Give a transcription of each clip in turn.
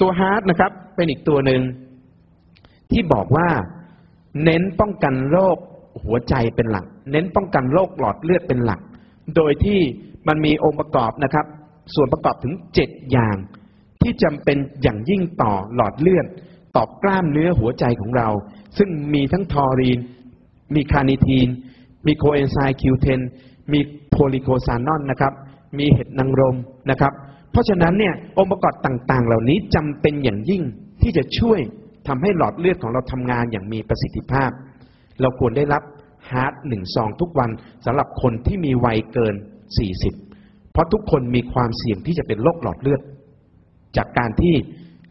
ตัวฮาร์ดนะครับเป็นอีกตัวหนึ่งที่บอกว่าเน้นป้องกันโรคหัวใจเป็นหลัก เน้นป้องกันโรคหลอดเลือดเป็นหลัก โดยที่มันมีองค์ประกอบนะครับ ส่วนประกอบถึงเจ็ดอย่าง ที่จำเป็นอย่างยิ่งต่อหลอดเลือดต่อกล้ามเนื้อหัวใจของเรา ซึ่งมีทั้งทอรีน มีคาร์นิทีน มีโคเอนไซม์คิวเทนมีโพลิโคซานอนนะครับ มีเห็ดนางรมนะครับ เพราะฉะนั้นเนี่ยองค์ประกอบต่างๆ เหล่านี้จำเป็นอย่างยิ่งที่จะช่วยทำให้หลอดเลือดของเราทำงานอย่างมีประสิทธิภาพ เราควรได้รับฮาร์ดหนึ่งซองทุกวันสำหรับคนที่มีวัยเกิน 40 เพราะทุกคนมีความเสี่ยงที่จะเป็นโรคหลอดเลือด จากการที่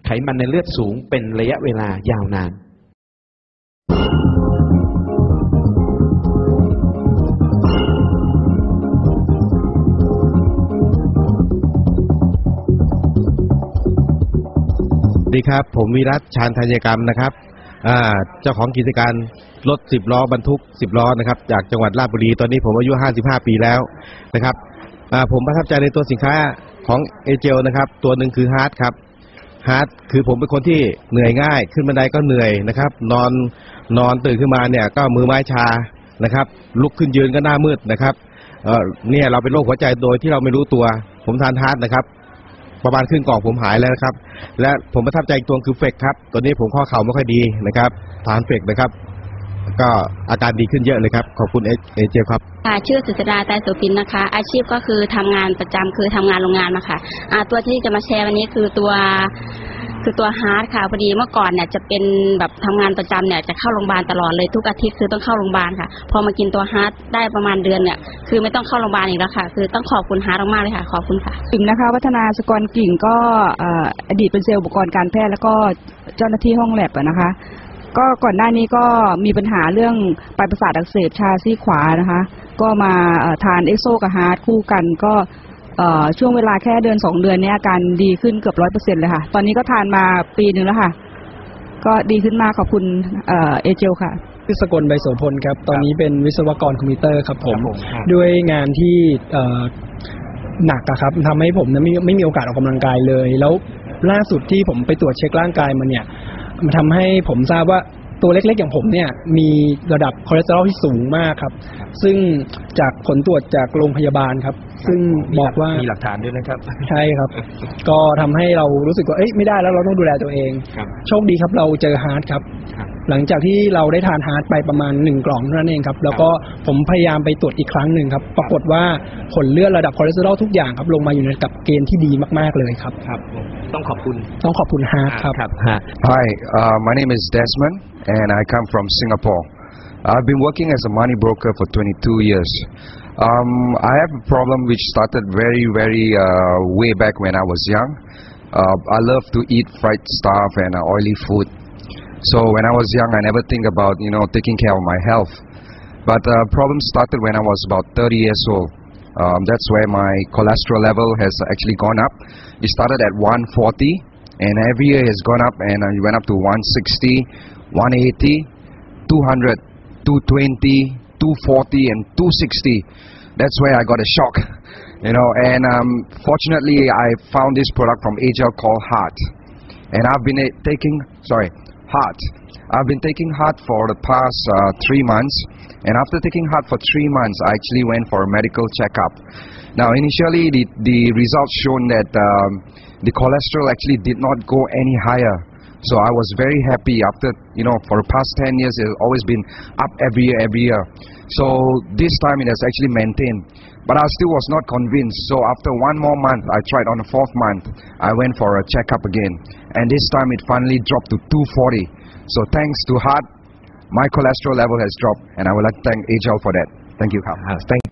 ไขมันในเลือดสูงเป็นระยะเวลายาวนาน ดีครับ ผมวิรัตชานธัญกรรมนะครับเจ้าของกิจการรถสิบล้อบรรทุกสิบล้อนะครับ จากจังหวัดราชบุรี ตอนนี้ผมอายุ 55 ปีแล้วนะครับผมประทับใจในตัวสินค้าของเอเจลนะครับ ตัวหนึ่งคือฮาร์ดครับฮาร์ดคือผมเป็นคนที่เหนื่อยง่าย ขึ้นบันไดก็เหนื่อยนะครับ นอนนอนตื่นขึ้นมาเนี่ยก็มือไม้ชานะครับ ลุกขึ้นยืนก็หน้ามืดนะครับเนี่ยเราเป็นโรคหัวใจโดยที่เราไม่รู้ตัว ผมทานฮาร์ดนะครับ ประมาณครึ่งกล่องผมหายแล้วนะครับ และผมประทับใจอีกตัวคือเฟกครับตัวนี้ผมข้อเข่าไม่ค่อยดีนะครับทานเฟกนะครับ ก็อาการดีขึ้นเยอะเลยครับ ขอบคุณเอเจครับค่ะชื่อสุสดาไตรโสุพินนะคะ อาชีพก็คือทำงานประจำคือทำงานโรงงานมาค่ะตัวที่จะมาแชร์วันนี้คือตัว คือตัวฮาร์ดค่ะพอดีเมื่อก่อนเนี่ยจะเป็นแบบทำงานประจำเนี่ยจะเข้าโรงพยาบาลตลอดเลยทุกอาทิตย์คือต้องเข้าโรงพยาบาลค่ะ พอมากินตัวฮาร์ดได้ประมาณเดือนเนี่ยคือไม่ต้องเข้าโรงพยาบาลอีกแล้วค่ะ คือต้องขอบคุณฮาร์ดมากเลยค่ะขอบคุณค่ะกิ่งนะคะ วัฒนาสกรกิ่งก็อดีตเป็นเซลล์อุปกรณ์การแพทย์แล้วก็เจ้าหน้าที่ห้องแลบนะคะก็ก่อนหน้านี้ก็มีปัญหาเรื่องปลายประสาทอักเสบชาซี่ขวานะคะ ก็มาทานเอ็กโซกับฮาร์ดคู่กันก็ ช่วงเวลาแค่เดือนสองเดือนเนี้อาการดีขึ้นเกือบร้อยเปอร์เซ็นเลยค่ะ ตอนนี้ก็ทานมาปีหนึ่งแล้วค่ะ ก็ดีขึ้นมากขอบคุณเอ่อเอเจลค่ะชื่อสกลใบโสพลครับ ตอนนี้เป็นวิศวกรคอมพิวเตอร์ครับผมครับผมครับด้วยงานที่เอ่อหนักอะครับทำให้ผมเนี่ยไม่ไม่มีโอกาสออกกำลังกายเลย แล้วล่าสุดที่ผมไปตรวจเช็คร่างกายมาเนี่ย มันทำให้ผมทราบว่า ตัวเล็กๆอย่างผมเนี่ยมีระดับคอเลสเตอรอลที่สูงมากครับ ซึ่งจากผลตรวจจากโรงพยาบาลครับ ซึ่งบอกว่ามีหลักฐานด้วยนะครับ ใช่ครับ ก็ทำให้เรารู้สึกว่าเอ้ยไม่ได้แล้วเราต้องดูแลตัวเองครับโชคดีครับเราเจอฮาร์ดครับครับ หลังจากที่เราได้ทานฮาร์ดไปประมาณหนึ่งกล่องเท่านั้นเองครับ แล้วก็ผมพยายามไปตรวจอีกครั้งหนึ่งครับ ปรากฏว่าผลเลือดระดับคอเลสเตอรอลทุกอย่างครับลงมาอยู่ในกับเกณฑ์ที่ดีมาก ๆ เลยครับ ครับ ต้องขอบคุณ ต้องขอบคุณฮาร์ดครับครับฮะ Hi, uh, my name is Desmond, and I come from Singapore. I've been working as a money broker for 22 years. Um, I have a problem which started very, very uh, way back when I was young. Uh, I love to eat fried stuff and uh, oily food. So when I was young, I never think about you know taking care of my health. But uh, problem started when I was about 30 years old. Um, that's where my cholesterol level has actually gone up. It started at 140, and every year has gone up, and uh, it went up to 160, 180, 200, 220, 240, and 260. That's where I got a shock, you know. And um, fortunately, I found this product from Agile called Heart, and I've been uh, taking sorry Heart. I've been taking Heart for the past uh, three months, and after taking Heart for three months, I actually went for a medical checkup. Now, initially, the the results shown that um, the cholesterol actually did not go any higher. So I was very happy after, you know, for the past 10 years, it has always been up every year, every year. So this time it has actually maintained. But I still was not convinced. So after one more month, I tried on the fourth month, I went for a checkup again. And this time it finally dropped to 240. So thanks to heart, my cholesterol level has dropped. And I would like to thank Agile for that. Thank you. Uh, thank